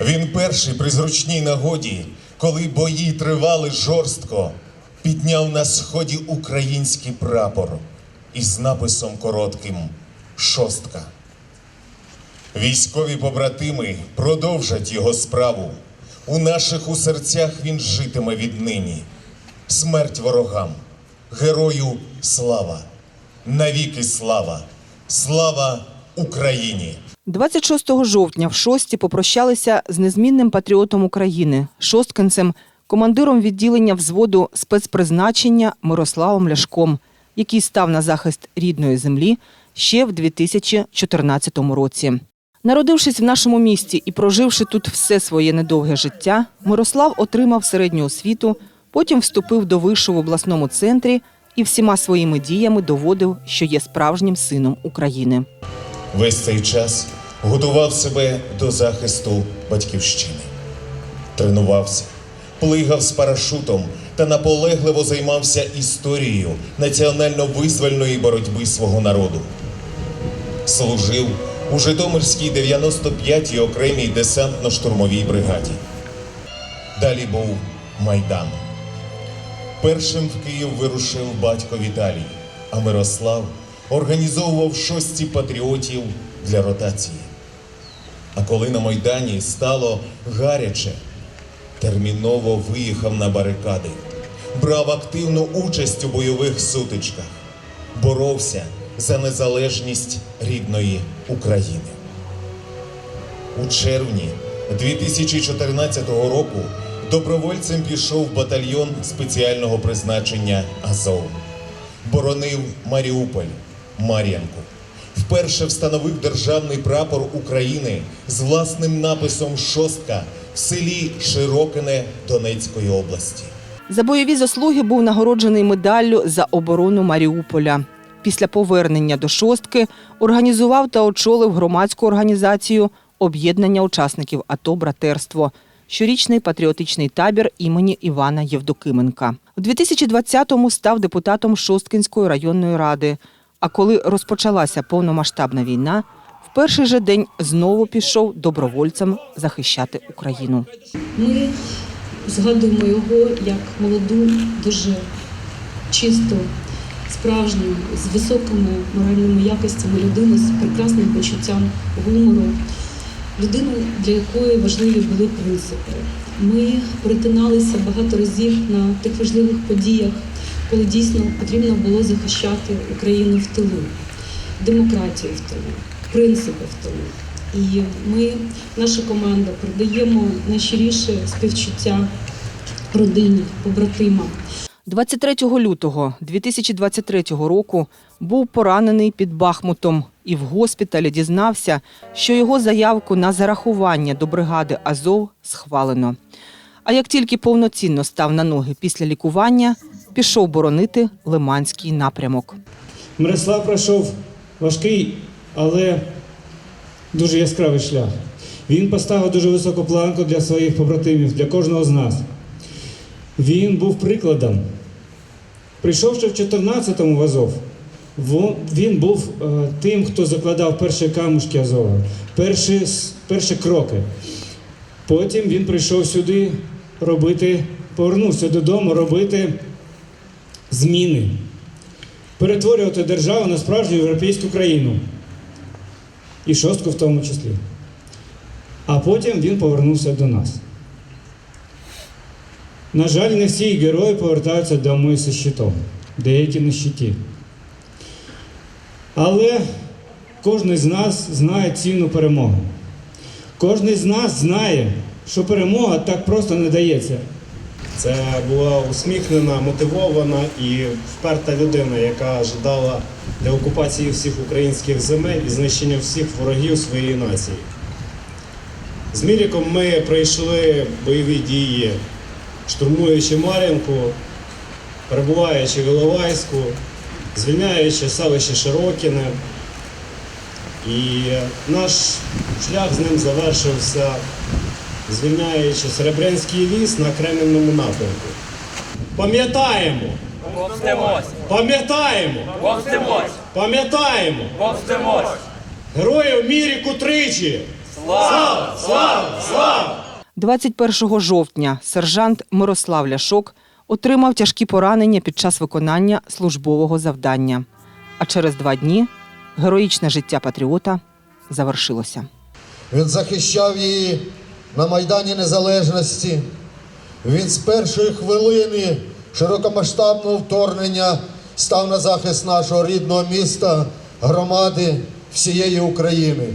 Він перший при зручній нагоді, коли бої тривали жорстко, підняв на сході український прапор із написом коротким Шостка. Військові побратими продовжать його справу. У наших у серцях він житиме віднині. Смерть ворогам, герою слава, навіки слава, слава Україні! 26 жовтня в шості попрощалися з незмінним патріотом України, шосткинцем, командиром відділення взводу спецпризначення Мирославом Ляшком, який став на захист рідної землі ще в 2014 році. Народившись в нашому місті і проживши тут все своє недовге життя, Мирослав отримав середню освіту, потім вступив до вишу в обласному центрі і всіма своїми діями доводив, що є справжнім сином України. Весь цей час готував себе до захисту батьківщини. Тренувався, плигав з парашутом та наполегливо займався історією національно-визвольної боротьби свого народу. Служив у Житомирській 95-й окремій десантно-штурмовій бригаді. Далі був Майдан. Першим в Київ вирушив батько Віталій, а Мирослав організовував шості патріотів для ротації. А коли на Майдані стало гаряче, терміново виїхав на барикади, брав активну участь у бойових сутичках, боровся за незалежність рідної України. У червні 2014 року добровольцем пішов батальйон спеціального призначення Азов. Боронив Маріуполь, Мар'янку. Вперше встановив державний прапор України з власним написом Шостка в селі Широкине Донецької області. За бойові заслуги був нагороджений медаллю за оборону Маріуполя. Після повернення до шостки організував та очолив громадську організацію Об'єднання учасників АТО Братерство. Щорічний патріотичний табір імені Івана Євдокименка. У 2020-му став депутатом Шосткинської районної ради. А коли розпочалася повномасштабна війна, в перший же день знову пішов добровольцем захищати Україну. Ми згадуємо його як молоду, дуже чисту, справжню, з високими моральними якостями людину, з прекрасним почуттям гумору, людину, для якої важливі були принципи. Ми перетиналися багато разів на тих важливих подіях, коли дійсно потрібно було захищати Україну в тилу, демократію в тилу, принципи в тилу. І ми, наша команда, передаємо найщиріше співчуття родині, побратимам. 23 лютого 2023 року був поранений під Бахмутом і в госпіталі дізнався, що його заявку на зарахування до бригади Азов схвалено. А як тільки повноцінно став на ноги після лікування, пішов боронити Лиманський напрямок. Мирослав пройшов важкий, але дуже яскравий шлях. Він поставив дуже високу планку для своїх побратимів, для кожного з нас. Він був прикладом. Прийшовши в 14-му в Азов, він був е, тим, хто закладав перші камушки Азова, перші, перші кроки. Потім він прийшов сюди робити, повернувся додому робити зміни перетворювати державу на справжню європейську країну. І шостку в тому числі. А потім він повернувся до нас. На жаль, не всі герої повертаються домой зі щитом, деякі на щиті. Але кожен з нас знає ціну перемоги. Кожен з нас знає, що перемога так просто не дається. Це була усміхнена, мотивована і вперта людина, яка жадала деокупації всіх українських земель і знищення всіх ворогів своєї нації. З Міліком ми пройшли бойові дії, штурмуючи Мар'їнку, перебуваючи в Іловайську, звільняючи селище Широкіне. І наш шлях з ним завершився звільняючи Серебрянський ліс на Кремінному напрямку. Пам'ятаємо! Помстимось! Пам'ятаємо! Помстимось! Пам'ятаємо! Помстимось! Героїв Міріку тричі! Слава! Слава! Слава! 21 жовтня сержант Мирослав Ляшок отримав тяжкі поранення під час виконання службового завдання. А через два дні героїчне життя патріота завершилося. Він захищав її на Майдані Незалежності. Він з першої хвилини широкомасштабного вторгнення став на захист нашого рідного міста, громади всієї України.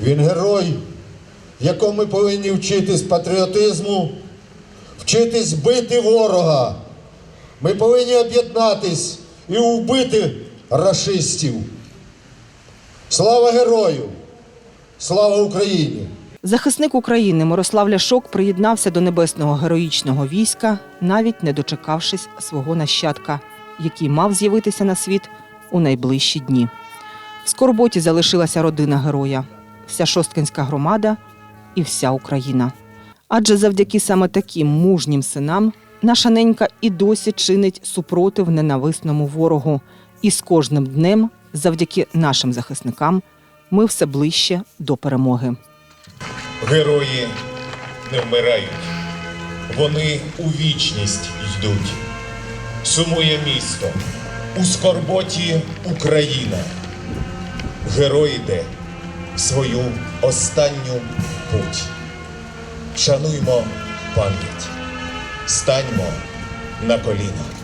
Він герой, якому ми повинні вчитись патріотизму, вчитись бити ворога. Ми повинні об'єднатись і вбити рашистів. Слава герою! Слава Україні! Захисник України Мирослав Ляшок приєднався до небесного героїчного війська, навіть не дочекавшись свого нащадка, який мав з'явитися на світ у найближчі дні. В скорботі залишилася родина героя, вся шосткинська громада і вся Україна. Адже завдяки саме таким мужнім синам наша ненька і досі чинить супротив ненависному ворогу. І з кожним днем, завдяки нашим захисникам, ми все ближче до перемоги. Герої не вмирають, вони у вічність йдуть. Сумує місто, у скорботі Україна. Герой йде в свою останню путь. Шануймо пам'ять, станьмо на коліна.